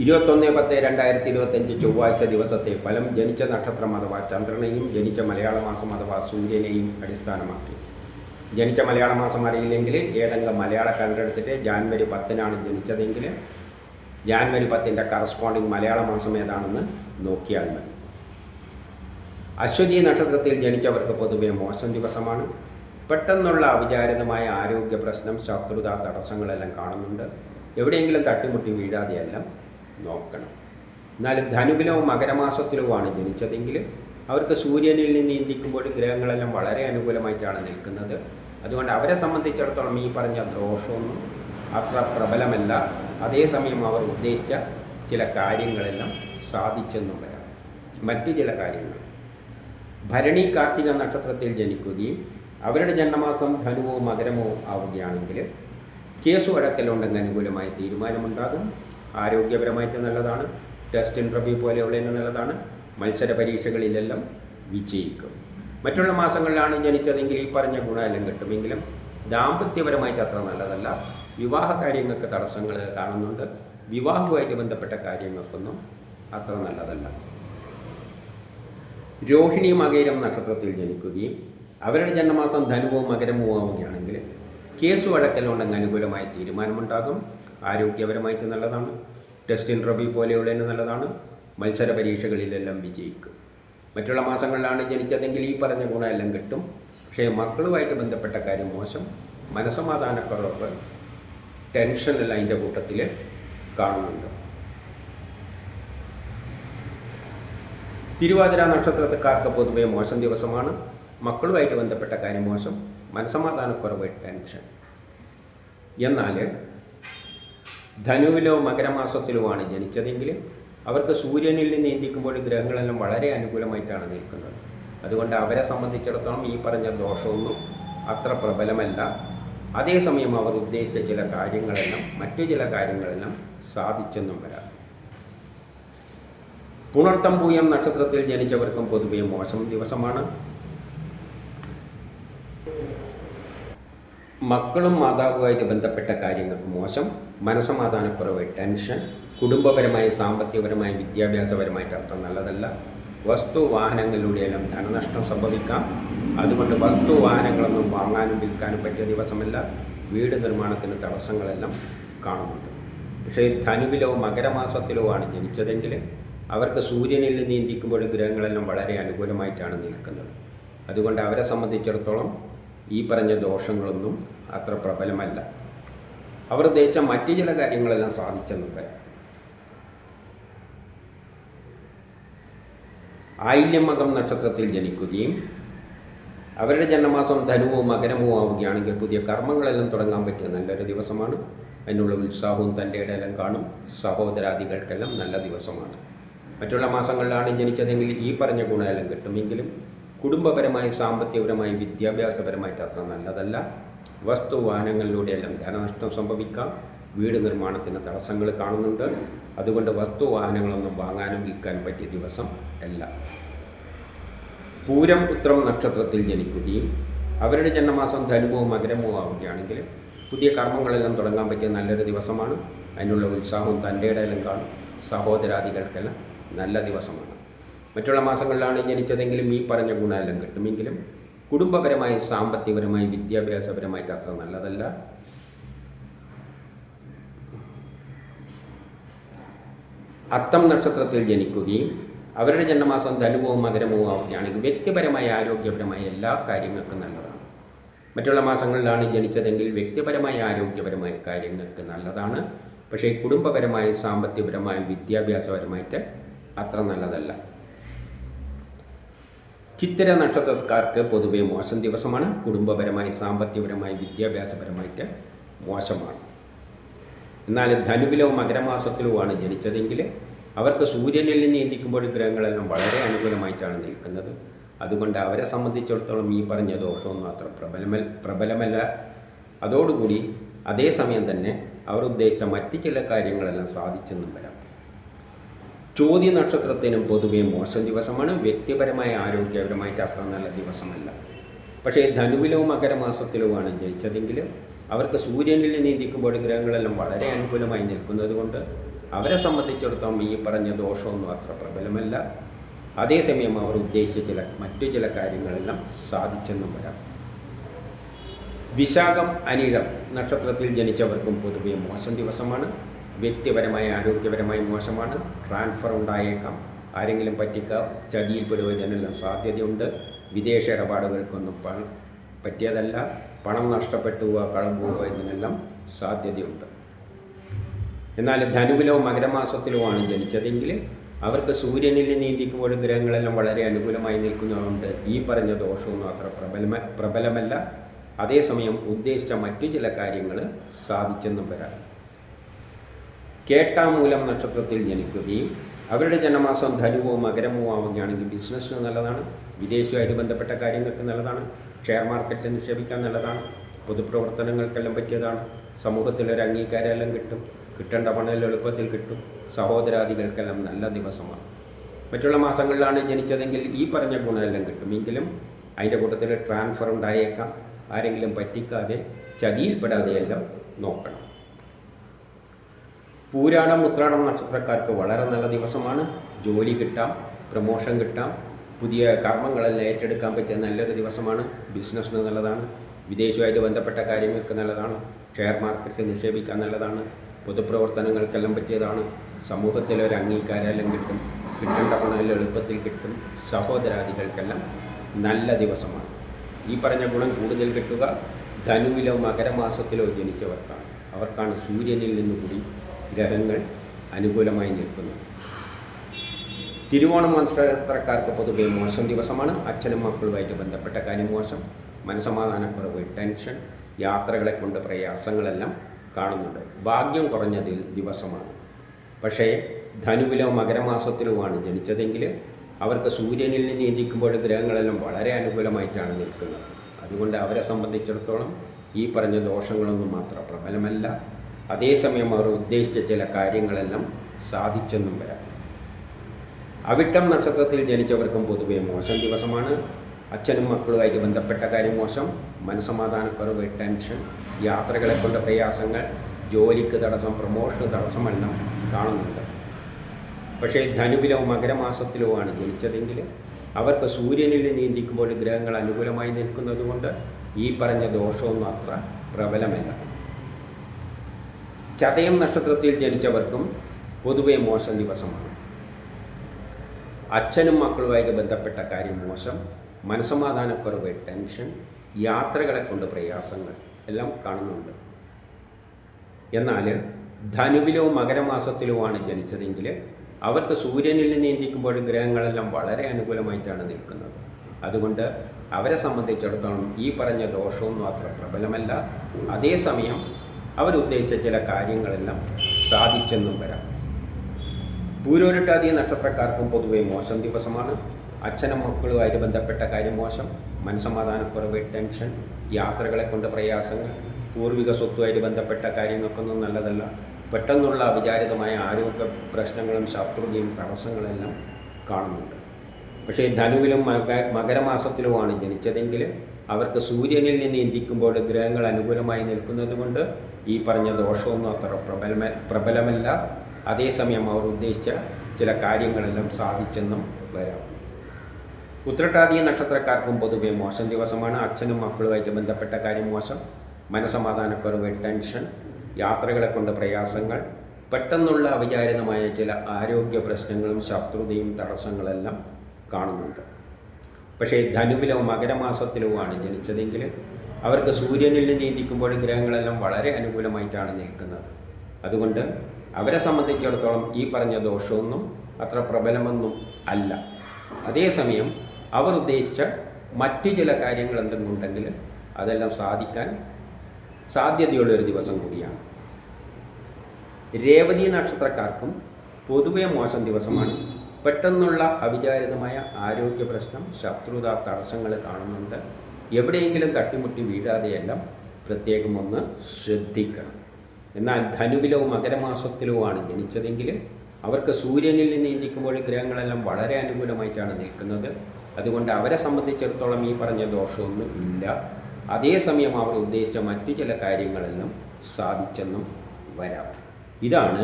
ഇരുപത്തൊന്ന് പത്ത് രണ്ടായിരത്തി ഇരുപത്തഞ്ച് ചൊവ്വാഴ്ച ദിവസത്തെ ഫലം ജനിച്ച നക്ഷത്രം അഥവാ ചന്ദ്രനെയും ജനിച്ച മലയാള മാസം അഥവാ സൂര്യനെയും അടിസ്ഥാനമാക്കി. ജനിച്ച മലയാള മാസം അറിയില്ലെങ്കിൽ ഏതെങ്കിലും മലയാള കലണ്ടർ എടുത്തിട്ട് ജാനുവരി പത്തിനാണ് ജനിച്ചതെങ്കിൽ ജാനുവരി പത്തിന്റെ കറസ്പോണ്ടിങ് മലയാള മാസം ഏതാണെന്ന് നോക്കിയാൽ മതി. അശ്വതി നക്ഷത്രത്തിൽ ജനിച്ചവർക്ക് പൊതുവെ മോശം ദിവസമാണ്. പെട്ടെന്നുള്ള അവിചാരിതമായ ആരോഗ്യ പ്രശ്നം ശത്രുത തടസ്സങ്ങളെല്ലാം കാണുന്നുണ്ട്. എവിടെയെങ്കിലും തട്ടിമുട്ടി വീഴാതെയെല്ലാം നോക്കണം. എന്നാൽ ധനുവിലോ മകരമാസത്തിലോ ആണ് ജനിച്ചതെങ്കിൽ അവർക്ക് സൂര്യനിൽ നിന്ന് ഇന്ത്യക്കുമ്പോൾ ഗ്രഹങ്ങളെല്ലാം വളരെ അനുകൂലമായിട്ടാണ് നിൽക്കുന്നത്. അതുകൊണ്ട് അവരെ സംബന്ധിച്ചിടത്തോളം ഈ പറഞ്ഞ ദോഷമൊന്നും അത്ര പ്രബലമല്ല. അതേസമയം അവർ ഉദ്ദേശിച്ച ചില കാര്യങ്ങളെല്ലാം സാധിച്ചെന്നും വരാം. മറ്റു ചില കാര്യങ്ങൾ. ഭരണി കാർത്തിക നക്ഷത്രത്തിൽ ജനിക്കുകയും അവരുടെ ജന്മമാസം ധനുവോ മകരമോ ആവുകയാണെങ്കിൽ കേസ് വഴക്കലുണ്ടെന്ന് അനുകൂലമായ തീരുമാനമുണ്ടാകും. ആരോഗ്യപരമായിട്ട് നല്ലതാണ്. ടെസ്റ്റ് ഇന്റർവ്യൂ പോലെയുള്ള നല്ലതാണ്. മത്സര പരീക്ഷകളിലെല്ലാം വിജയിക്കും. മറ്റുള്ള മാസങ്ങളിലാണ് ജനിച്ചതെങ്കിൽ ഈ പറഞ്ഞ ഗുണമെല്ലാം കിട്ടുമെങ്കിലും ദാമ്പത്യപരമായിട്ട് അത്ര നല്ലതല്ല. വിവാഹ കാര്യങ്ങൾക്ക് തടസ്സങ്ങൾ കാണുന്നുണ്ട്. വിവാഹവുമായിട്ട് ബന്ധപ്പെട്ട കാര്യങ്ങൾക്കൊന്നും അത്ര നല്ലതല്ല. രോഹിണി മകരം നക്ഷത്രത്തിൽ ജനിക്കുകയും അവരുടെ ജന്മമാസം ധനുവും മകരവും ആവുകയാണെങ്കിൽ കേസ് വഴക്കലുണ്ടെങ്കിൽ അനുകൂലമായ തീരുമാനമുണ്ടാകും. ആരോഗ്യപരമായിട്ട് നല്ലതാണ്. ടെസ്റ്റ് ഇന്റർവ്യൂ പോലെയുള്ളതിന് നല്ലതാണ്. മത്സര പരീക്ഷകളിലെല്ലാം വിജയിക്കും. മറ്റുള്ള മാസങ്ങളിലാണ് ജനിച്ചതെങ്കിൽ ഈ പറഞ്ഞ ഗുണമെല്ലാം കിട്ടും. പക്ഷേ മക്കളുമായിട്ട് ബന്ധപ്പെട്ട കാര്യം മോശം. മനസമാധാനക്കുറവ് ടെൻഷനെല്ലാം അതിന്റെ കൂട്ടത്തിൽ കാണുന്നുണ്ട്. തിരുവാതിര നക്ഷത്രക്കാർക്ക് പൊതുവേ മോശം ദിവസമാണ്. മക്കളുമായിട്ട് ബന്ധപ്പെട്ട കാര്യം മോശം. മനസമാധാനക്കുറവ് ടെൻഷൻ എന്നാൽ ധനുവിലോ മകരമാസത്തിലുമാണ് ജനിച്ചതെങ്കിൽ അവർക്ക് സൂര്യനിൽ നിന്ന് നീന്തിക്കുമ്പോൾ ഗ്രഹങ്ങളെല്ലാം വളരെ അനുകൂലമായിട്ടാണ് നിൽക്കുന്നത്. അതുകൊണ്ട് അവരെ സംബന്ധിച്ചിടത്തോളം ഈ പറഞ്ഞ ദോഷമൊന്നും അത്ര പ്രബലമല്ല. അതേസമയം അവർ ഉദ്ദേശിച്ച ചില കാര്യങ്ങളെല്ലാം മറ്റു ചില കാര്യങ്ങളെല്ലാം സാധിച്ചെന്നും വരാം. പുണർത്തം പൂയം നക്ഷത്രത്തിൽ ജനിച്ചവർക്കും പൊതുവെ മോശം ദിവസമാണ്. മക്കളും മാതാവുമായിട്ട് ബന്ധപ്പെട്ട കാര്യങ്ങൾക്ക് മോശം മനസമാധാനക്കുറവ് ടെൻഷൻ കുടുംബപരമായി സാമ്പത്തികപരമായി വിദ്യാഭ്യാസപരമായിട്ട് അത്ര നല്ലതല്ല. വസ്തു വാഹനങ്ങളിലൂടെയെല്ലാം ധനനഷ്ടം സംഭവിക്കാം. അതുകൊണ്ട് വസ്തു വാഹനങ്ങളൊന്നും വാങ്ങാനും വിൽക്കാനും പറ്റിയ ദിവസമല്ല. വീട് നിർമ്മാണത്തിന് തടസ്സങ്ങളെല്ലാം കാണുന്നുണ്ട്. പക്ഷേ ധനുവിലോ മകരമാസത്തിലോ ആണ് ജനിച്ചതെങ്കിൽ അവർക്ക് സൂര്യനിൽ നീന്തിക്കുമ്പോൾ ഗ്രഹങ്ങളെല്ലാം വളരെ അനുകൂലമായിട്ടാണ് നിൽക്കുന്നത്. അതുകൊണ്ട് അവരെ സംബന്ധിച്ചിടത്തോളം ഈ പറഞ്ഞ ദോഷങ്ങളൊന്നും അത്ര പ്രബലമല്ല. അവർ ഉദ്ദേശിച്ച മറ്റു ചില കാര്യങ്ങളെല്ലാം സാധിച്ചെന്നുണ്ട് ആയില്യമകം നക്ഷത്രത്തിൽ ജനിക്കുകയും അവരുടെ ജന്മമാസം ധനുവോ മകരമോ ആവുകയാണെങ്കിൽ പുതിയ കർമ്മങ്ങളെല്ലാം തുടങ്ങാൻ പറ്റിയ നല്ലൊരു ദിവസമാണ്. അതിനുള്ള ഉത്സാഹവും തന്റെ ഇടയിലും കാണും. സഹോദരാദികൾക്കെല്ലാം നല്ല ദിവസമാണ്. മറ്റുള്ള മാസങ്ങളിലാണ് ജനിച്ചതെങ്കിൽ ഈ പറഞ്ഞ ഗുണമെല്ലാം കിട്ടുമെങ്കിലും കുടുംബപരമായി സാമ്പത്തികപരമായി വിദ്യാഭ്യാസപരമായിട്ട് അത്ര നല്ലതല്ല. വസ്തു വാഹനങ്ങളിലൂടെയെല്ലാം ധനനഷ്ടം സംഭവിക്കാം. വീട് നിർമ്മാണത്തിന് തടസ്സങ്ങൾ കാണുന്നുണ്ട്. അതുകൊണ്ട് വസ്തു വാഹനങ്ങളൊന്നും വാങ്ങാനും വിൽക്കാനും പറ്റിയ ദിവസം അല്ല. പൂരം ഉത്രം നക്ഷത്രത്തിൽ ജനിക്കുകയും അവരുടെ ജന്മമാസം ധനുവോ മകരമോ ആവുകയാണെങ്കിൽ പുതിയ കർമ്മങ്ങളെല്ലാം തുടങ്ങാൻ പറ്റിയ നല്ലൊരു ദിവസമാണ്. അതിനുള്ള ഉത്സാഹവും തന്റെ ഇടയിലും കാണും. സഹോദരാദികൾക്കെല്ലാം നല്ല ദിവസമാണ്. മറ്റുള്ള മാസങ്ങളിലാണ് ജനിച്ചതെങ്കിലും ഈ പറഞ്ഞ ഗുണമെല്ലാം കിട്ടുമെങ്കിലും കുടുംബപരമായി സാമ്പത്തികപരമായി വിദ്യാഭ്യാസപരമായിട്ട് അത്ര നല്ലതല്ല. അത്തം നക്ഷത്രത്തിൽ ജനിക്കുകയും അവരുടെ ജന്മമാസം ധനുവോ മകരമോ ആവുകയാണെങ്കിൽ വ്യക്തിപരമായ ആരോഗ്യപരമായ എല്ലാ കാര്യങ്ങൾക്കും നല്ലതാണ്. മറ്റുള്ള മാസങ്ങളിലാണ് ജനിച്ചതെങ്കിൽ വ്യക്തിപരമായ ആരോഗ്യപരമായ കാര്യങ്ങൾക്ക് നല്ലതാണ്. പക്ഷേ കുടുംബപരമായി സാമ്പത്തികപരമായി വിദ്യാഭ്യാസപരമായിട്ട് അത്ര നല്ലതല്ല. ചിത്തിര നക്ഷത്രക്കാർക്ക് പൊതുവെ മോശം ദിവസമാണ്. കുടുംബപരമായി സാമ്പത്തികപരമായി വിദ്യാഭ്യാസപരമായിട്ട് മോശമാണ്. എന്നാൽ ധനുവിലോ മകരമാസത്തിലോ ആണ് ജനിച്ചതെങ്കിൽ അവർക്ക് സൂര്യനിൽ നിന്ന് ചിന്തിക്കുമ്പോൾ ഗ്രഹങ്ങളെല്ലാം വളരെ അനുകൂലമായിട്ടാണ് നിൽക്കുന്നത്. അതുകൊണ്ട് അവരെ സംബന്ധിച്ചിടത്തോളം ഈ പറഞ്ഞ ദോഷമൊന്നും അത്ര പ്രബലമ പ്രബലമല്ല. അതോടുകൂടി അതേസമയം തന്നെ അവർ ഉദ്ദേശിച്ച മറ്റ് ചില കാര്യങ്ങളെല്ലാം സാധിച്ചെന്നും വരാം. ചോദ്യ നക്ഷത്രത്തിനും പൊതുവെ മോശം ദിവസമാണ്. വ്യക്തിപരമായ ആരോഗ്യപരമായിട്ട് അത്ര നല്ല ദിവസമല്ല. പക്ഷേ ധനുവിലോ മകരമാസത്തിലോ ആണ് ജയിച്ചതെങ്കിൽ അവർക്ക് സൂര്യനിൽ നീന്തിക്കുമ്പോൾ ഗ്രഹങ്ങളെല്ലാം വളരെ അനുകൂലമായി നിൽക്കുന്നത് കൊണ്ട് അവരെ സംബന്ധിച്ചിടത്തോളം ഈ പറഞ്ഞ ദോഷമൊന്നും അത്ര പ്രബലമല്ല. അതേസമയം അവർ ഉദ്ദേശിച്ച ചില മറ്റു ചില കാര്യങ്ങളെല്ലാം സാധിച്ചെന്നും വരാം. വിശാഖം അനിഴം നക്ഷത്രത്തിൽ ജനിച്ചവർക്കും പൊതുവെ മോശം ദിവസമാണ്. വ്യക്തിപരമായ ആരോഗ്യപരമായി മോശമാണ്. ട്രാൻസ്ഫർ ഉണ്ടായേക്കാം. ആരെങ്കിലും പറ്റിക്കാം. ചതിയിൽപ്പെടുവതിനെല്ലാം സാധ്യതയുണ്ട്. വിദേശ ഇടപാടുകൾക്കൊന്നും പണം പറ്റിയതല്ല. പണം നഷ്ടപ്പെട്ടു പോവുക കളം പോവുക ഇതിനെല്ലാം സാധ്യതയുണ്ട്. എന്നാൽ ധനുവിലോ മകരമാസത്തിലോ ആണ് ജനിച്ചതെങ്കിൽ അവർക്ക് സൂര്യനിൽ നീന്തിക്കുമ്പോൾ ഗ്രഹങ്ങളെല്ലാം വളരെ അനുകൂലമായി നിൽക്കുന്നതുകൊണ്ട് ഈ പറഞ്ഞ ദോഷമൊന്നും അത്ര പ്രബലമ പ്രബലമല്ല. അതേസമയം ഉദ്ദേശിച്ച മറ്റു ചില കാര്യങ്ങൾ സാധിച്ചെന്നും വരാം കേട്ടാമൂലം നക്ഷത്രത്തിൽ ജനിക്കുകയും അവരുടെ ജനമാസം ധനുവോ മകരമോ ആവുകയാണെങ്കിൽ ബിസിനസ്സിന് നല്ലതാണ് വിദേശവുമായിട്ട് ബന്ധപ്പെട്ട കാര്യങ്ങൾക്ക് നല്ലതാണ് ഷെയർ മാർക്കറ്റിൽ നിക്ഷേപിക്കാൻ നല്ലതാണ് പൊതുപ്രവർത്തനങ്ങൾക്കെല്ലാം പറ്റിയതാണ് സമൂഹത്തിലൊരു അംഗീകാരമെല്ലാം കിട്ടും കിട്ടേണ്ട പണം എളുപ്പത്തിൽ കിട്ടും സഹോദരാദികൾക്കെല്ലാം നല്ല ദിവസമാണ്. മറ്റുള്ള മാസങ്ങളിലാണ് ജനിച്ചതെങ്കിൽ ഈ പറഞ്ഞ ഗുണമെല്ലാം കിട്ടും. എങ്കിലും അതിന്റെ കൂട്ടത്തിൽ ട്രാൻസ്ഫർ ഉണ്ടായേക്കാം ആരെങ്കിലും പറ്റിക്കാതെ ചതിയിൽപ്പെടാതെയെല്ലാം നോക്കണം. പൂരാടം ഉത്രാടം നക്ഷത്രക്കാർക്ക് വളരെ നല്ല ദിവസമാണ്. ജോലി കിട്ടാം പ്രമോഷൻ കിട്ടാം പുതിയ കർമ്മങ്ങളെല്ലാം ഏറ്റെടുക്കാൻ പറ്റിയ നല്ലൊരു ദിവസമാണ്. ബിസിനസ്സിന് നല്ലതാണ് വിദേശമായിട്ട് ബന്ധപ്പെട്ട കാര്യങ്ങൾക്ക് നല്ലതാണ് ഷെയർ മാർക്കറ്റിൽ നിക്ഷേപിക്കാൻ നല്ലതാണ് പൊതുപ്രവർത്തനങ്ങൾക്കെല്ലാം പറ്റിയതാണ്. സമൂഹത്തിലൊരു അംഗീകാരമെല്ലാം കിട്ടും കിട്ടേണ്ട പണമെല്ലാം എളുപ്പത്തിൽ കിട്ടും. സഹോദരാദികൾക്കെല്ലാം നല്ല ദിവസമാണ്. ഈ പറഞ്ഞ ഗുണം കൂടുതൽ കിട്ടുക ധനുവിലോ മകരമാസത്തിലോ ജനിച്ചവർക്കാണ്. അവർക്കാണ് സൂര്യനിൽ നിന്നുകൂടി ഗ്രഹങ്ങൾ അനുകൂലമായി നിൽക്കുന്നത് തിരുവോണം നക്ഷത്രക്കാർക്ക് പൊതുവെ മോശം ദിവസമാണ്. അച്ഛനും മക്കളുമായിട്ട് ബന്ധപ്പെട്ട കാര്യം മോശം. മനസമാധാനക്കുറവ് ടെൻഷൻ യാത്രകളെ കൊണ്ട് പ്രയാസങ്ങളെല്ലാം കാണുന്നുണ്ട്. ഭാഗ്യം കുറഞ്ഞ ദിവസമാണ്. പക്ഷേ ധനുവിലോ മകരമാസത്തിലുമാണ് ജനിച്ചതെങ്കിൽ അവർക്ക് സൂര്യനിൽ നിന്ന് ഇരിക്കുമ്പോൾ ഗ്രഹങ്ങളെല്ലാം വളരെ അനുകൂലമായിട്ടാണ് നിൽക്കുന്നത്. അതുകൊണ്ട് അവരെ സംബന്ധിച്ചിടത്തോളം ഈ പറഞ്ഞ ദോഷങ്ങളൊന്നും മാത്രം പ്രബലമല്ല. അതേസമയം അവർ ഉദ്ദേശിച്ച ചില കാര്യങ്ങളെല്ലാം സാധിച്ചെന്നും വരാം. അവിട്ടം നക്ഷത്രത്തിൽ ജനിച്ചവർക്കും പൊതുവെ മോശം ദിവസമാണ്. അച്ഛനും മക്കളുമായിട്ട് ബന്ധപ്പെട്ട കാര്യം മോശം. മനസമാധാനക്കുറവ് ടെൻഷൻ യാത്രകളെ കൊണ്ട് പ്രയാസങ്ങൾ ജോലിക്ക് തടസ്സം പ്രമോഷന് തടസ്സമെല്ലാം കാണുന്നുണ്ട്. പക്ഷേ ധനുവിലോ മകരമാസത്തിലോ ആണ് ജനിച്ചതെങ്കിൽ അവർക്ക് സൂര്യനിൽ നീന്തിക്കുമ്പോൾ ഗ്രഹങ്ങൾ അനുകൂലമായി നിൽക്കുന്നതുകൊണ്ട് ഈ പറഞ്ഞ ദോഷമൊന്നും അത്ര പ്രബലമല്ല. ചതയം നക്ഷത്രത്തിൽ ജനിച്ചവർക്കും പൊതുവെ മോശം ദിവസമാണ്. അച്ഛനും മക്കളുമായിട്ട് ബന്ധപ്പെട്ട കാര്യം മോശം. മനസമാധാനക്കുറവ് ടെൻഷൻ യാത്രകളെ കൊണ്ട് പ്രയാസങ്ങൾ എല്ലാം കാണുന്നുണ്ട്. എന്നാൽ ധനുവിലോ മകരമാസത്തിലോ ആണ് ജനിച്ചതെങ്കിൽ അവർക്ക് സൂര്യനിൽ നീന്തിക്കുമ്പോൾ ഗ്രഹങ്ങളെല്ലാം വളരെ അനുകൂലമായിട്ടാണ് നിൽക്കുന്നത്. അതുകൊണ്ട് അവരെ സംബന്ധിച്ചിടത്തോളം ഈ പറഞ്ഞ ദോഷമൊന്നും അത്ര പ്രബലമല്ല. അതേസമയം അവരുദ്ദേശിച്ച ചില കാര്യങ്ങളെല്ലാം സാധിച്ചെന്നും വരാം. പൂരോരുട്ടാതി നക്ഷത്രക്കാർക്കും പൊതുവെ മോശം ദിവസമാണ്. അച്ഛനും മക്കളുമായിട്ട് ബന്ധപ്പെട്ട കാര്യം മോശം. മനസമാധാനക്കുറവ് ടെൻഷൻ യാത്രകളെ കൊണ്ട് പ്രയാസങ്ങൾ പൂർവിക സ്വത്തുമായിട്ട് ബന്ധപ്പെട്ട കാര്യങ്ങൾക്കൊന്നും നല്ലതല്ല. പെട്ടെന്നുള്ള അവിചാരിതമായ ആരോഗ്യ പ്രശ്നങ്ങളും ശത്രുതയും തടസ്സങ്ങളെല്ലാം കാണുന്നുണ്ട്. പക്ഷേ ധനുവിലും മക മകരമാസത്തിലുമാണ് ജനിച്ചതെങ്കിൽ അവർക്ക് സൂര്യനിൽ നിന്ന് ഇന്തിക്കുമ്പോൾ ഗ്രഹങ്ങൾ അനുകൂലമായി നിൽക്കുന്നത് കൊണ്ട് ഈ പറഞ്ഞ ദോഷമൊന്നും അത്ര പ്രബലമ പ്രബലമല്ല. അതേസമയം അവർ ഉദ്ദേശിച്ച ചില കാര്യങ്ങളെല്ലാം സാധിച്ചെന്നും വരാം. ഉത്രട്ടാതി നക്ഷത്രക്കാർക്കും പൊതുവെ മോശം ദിവസമാണ്. അച്ഛനും മക്കളുമായിട്ട് ബന്ധപ്പെട്ട കാര്യം മോശം. മനസമാധാനക്കുറവ് ടെൻഷൻ യാത്രകളെ കൊണ്ട് പ്രയാസങ്ങൾ പെട്ടെന്നുള്ള അവിചാരിതമായ ചില ആരോഗ്യ പ്രശ്നങ്ങളും ശത്രുതയും തടസ്സങ്ങളെല്ലാം കാണുന്നുണ്ട്. പക്ഷേ ധനുവിലോ മകരമാസത്തിലോ ആണ് ജനിച്ചതെങ്കിൽ അവർക്ക് സൂര്യനിൽ നീന്തിക്കുമ്പോൾ ഗ്രഹങ്ങളെല്ലാം വളരെ അനുകൂലമായിട്ടാണ് നിൽക്കുന്നത്. അതുകൊണ്ട് അവരെ സംബന്ധിച്ചിടത്തോളം ഈ പറഞ്ഞ ദോഷമൊന്നും അത്ര പ്രബലമൊന്നും അല്ല. അതേസമയം അവർ ഉദ്ദേശിച്ച മറ്റു ചില കാര്യങ്ങൾ എന്തെങ്കിലും ഉണ്ടെങ്കിൽ അതെല്ലാം സാധിക്കാൻ സാധ്യതയുള്ള ഒരു ദിവസം കൂടിയാണ്. രേവതി നക്ഷത്രക്കാർക്കും പൊതുവെ മോശം ദിവസമാണ്. പെട്ടെന്നുള്ള അവിചാരിതമായ ആരോഗ്യ പ്രശ്നം ശത്രുത തടസ്സങ്ങൾ കാണുന്നുണ്ട്. എവിടെയെങ്കിലും തട്ടിമുട്ടി വീഴാതെയെല്ലാം പ്രത്യേകം ഒന്ന് ശ്രദ്ധിക്കണം. എന്നാൽ ധനുവിലോ മകരമാസത്തിലോ ആണ് ജനിച്ചതെങ്കിൽ അവർക്ക് സൂര്യനിൽ നിന്ന് ഇന്ത്യക്കുമ്പോൾ ഗ്രഹങ്ങളെല്ലാം വളരെ അനുകൂലമായിട്ടാണ് നിൽക്കുന്നത്. അതുകൊണ്ട് അവരെ സംബന്ധിച്ചിടത്തോളം ഈ പറഞ്ഞ ദോഷമൊന്നും ഇല്ല. അതേസമയം അവർ ഉദ്ദേശിച്ച മറ്റു ചില കാര്യങ്ങളെല്ലാം സാധിച്ചെന്നും വരാം. ഇതാണ്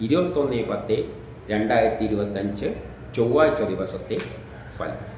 ഇരുപത്തൊന്ന് പത്ത് രണ്ടായിരത്തി ഇരുപത്തഞ്ച് ചൊവ്വാഴ്ച ദിവസത്തെ ഫലം.